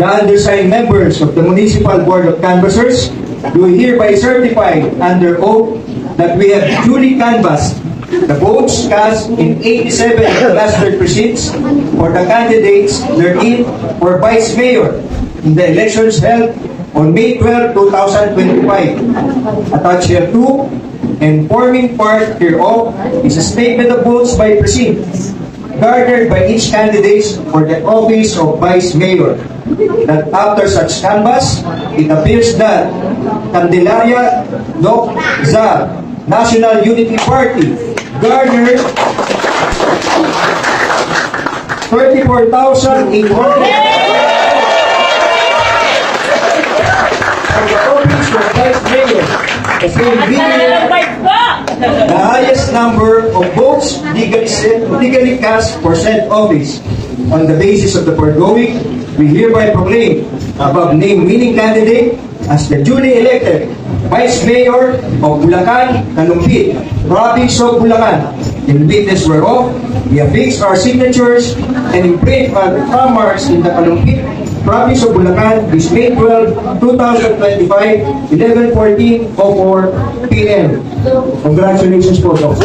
the undersigned members of the Municipal Board of Canvassers do hereby certify under oath that we have duly canvassed the votes cast in 87 cluster precincts for the candidates therein for Vice Mayor in the elections held on May 12, 2025. Attached here too, and forming part hereof is a statement of votes by precinct garnered by each candidate for the office of Vice Mayor. That after such canvass, it appears that Candelaria Doc Za National Unity Party garnered 34,800 for the office of Vice Mayor. The same video the highest number of votes legally, cast for said office. On the basis of the foregoing, we hereby proclaim above named winning candidate as the duly elected Vice Mayor of Bulacan, Kalumpit, Province of Bulacan. In witness whereof, we affix our signatures and imprint our marks in the Kalumpit, Province of Bulacan, this May 12, 2025, 11:14:04 p.m. Congratulations po, Doc.